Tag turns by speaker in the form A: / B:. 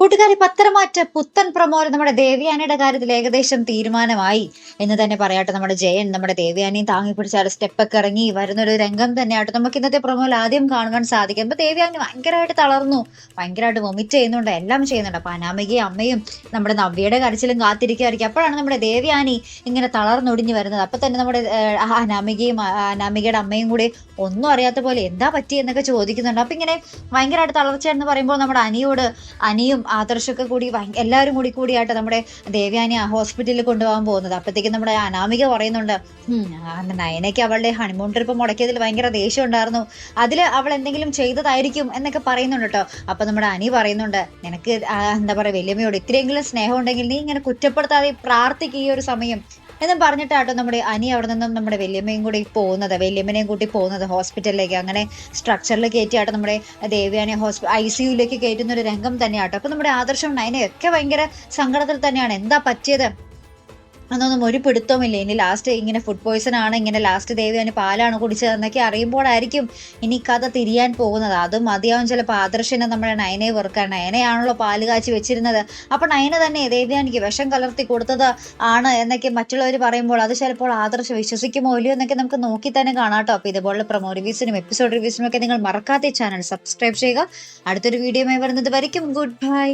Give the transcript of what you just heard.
A: കൂട്ടുകാരി പത്രമാറ്റ പുത്തൻ പ്രമോദം നമ്മുടെ ദേവയാനിയുടെ കാര്യത്തിൽ ഏകദേശം തീരുമാനമായി. എന്ന് തന്നെ പറയാട്ടെ നമ്മുടെ ജയൻ നമ്മുടെ ദേവയാനിയും താങ്ങി പിടിച്ചാൽ സ്റ്റെപ്പൊക്കെ ഇറങ്ങി വരുന്നൊരു രംഗം തന്നെയാട്ടെ നമുക്ക് ഇന്നത്തെ പ്രമോൽ ആദ്യം കാണുവാൻ സാധിക്കും. അപ്പൊ ദേവയാനി ഭയങ്കരമായിട്ട് തളർന്നു ഭയങ്കരമായിട്ട് വൊമിറ്റ് ചെയ്യുന്നുണ്ട് എല്ലാം ചെയ്യുന്നുണ്ട്. അപ്പൊ അനാമികയും അമ്മയും നമ്മുടെ നവ്യയുടെ കരച്ചിലും കാത്തിരിക്കുകയായിരിക്കും അപ്പോഴാണ് നമ്മുടെ ദേവയാനി ഇങ്ങനെ തളർന്നൊടിഞ്ഞു വരുന്നത്. അപ്പൊ തന്നെ നമ്മുടെ അനാമികയും അനാമികയുടെ അമ്മയും കൂടി ഒന്നും അറിയാത്ത പോലെ എന്താ പറ്റിയെന്നൊക്കെ ചോദിക്കുന്നുണ്ട്. അപ്പൊ ഇങ്ങനെ ഭയങ്കരമായിട്ട് തളർച്ച എന്ന് പറയുമ്പോൾ നമ്മുടെ അനിയോട് അനിയും ആദർശൊക്കെ കൂടി എല്ലാവരും കൂടി കൂടിയായിട്ട് നമ്മുടെ ദേവയാനി ഹോസ്പിറ്റലിൽ കൊണ്ടുപോകാൻ പോകുന്നത്. അപ്പോഴത്തേക്കും നമ്മുടെ അനാമിക പറയുന്നുണ്ട് "ഉം, ആ നയനയ്ക്ക് അവളുടെ ഹണിമൂൺ ട്രിപ്പ് മുടക്കിയതിൽ ഭയങ്കര ദേഷ്യം ഉണ്ടായിരുന്നു. അതിൽ അവൾ എന്തെങ്കിലും ചെയ്തതായിരിക്കും എന്നൊക്കെ പറയുന്നുണ്ട് കേട്ടോ. അപ്പൊ നമ്മുടെ അനി പറയുന്നുണ്ട് നിനക്ക് എന്താ പറയാ വലിയമ്മയോട് ഇത്രയെങ്കിലും സ്നേഹം ഉണ്ടെങ്കിൽ നീ ഇങ്ങനെ കുറ്റപ്പെടുത്താതെ പ്രാർത്ഥിക്കുക ഈ ഒരു സമയം. എന്നും പറഞ്ഞിട്ടാട്ടോ നമ്മുടെ അനി അവിടെ നിന്നും നമ്മുടെ വല്യമ്മയും കൂടി പോകുന്നത്. വല്യമ്മനെയും കൂട്ടി പോകുന്നത് ഹോസ്പിറ്റലിലേക്ക് അങ്ങനെ സ്ട്രക്ചറിൽ കയറ്റിയാട്ടോ നമ്മുടെ ദേവ്യാനെ ഹോസ്പി ഐ സിയുലേക്ക് കയറ്റുന്ന ഒരു രംഗം തന്നെയാട്ടോ. അപ്പൊ നമ്മുടെ ആദർശം നയനയൊക്കെ ഭയങ്കര സങ്കടത്തിൽ തന്നെയാണ്. എന്താ പറ്റിയത്? അതൊന്നും ഒരു പിടുത്തവുമില്ല. ഇനി ലാസ്റ്റ് ഇങ്ങനെ ഫുഡ് പോയ്സൺ ആണ് ഇങ്ങനെ ലാസ്റ്റ് ദേവി അതിന് പാലാണ് കുടിച്ചതെന്നൊക്കെ അറിയുമ്പോഴായിരിക്കും ഇനി കഥ തിരിയാൻ പോകുന്നത്. അതും മതിയാവും ചിലപ്പോൾ ആദർശനെ നമ്മുടെ നയനെ വെറുക്കാൻ. നയനയാണല്ലോ പാൽ കാച്ചി വെച്ചിരുന്നത്. അപ്പൊ നയന തന്നെ ദേവയാനിക്ക് വിഷം കലർത്തി കൊടുത്തത് ആണ് എന്നൊക്കെ മറ്റുള്ളവർ പറയുമ്പോൾ അത് ചിലപ്പോൾ ആദർശം വിശ്വസിക്കുമോ ഇല്ലയോ എന്നൊക്കെ നമുക്ക് നോക്കി തന്നെ കാണാം കേട്ടോ. അപ്പൊ ഇതുപോലുള്ള പ്രൊമോ റിവ്യൂസിനും എപ്പിസോഡ് റിവ്യൂസിനും ഒക്കെ നിങ്ങൾ മറക്കാത്ത ചാനൽ സബ്സ്ക്രൈബ് ചെയ്യുക. അടുത്തൊരു വീഡിയോ വരുന്നത് വരയ്ക്കും. Good bye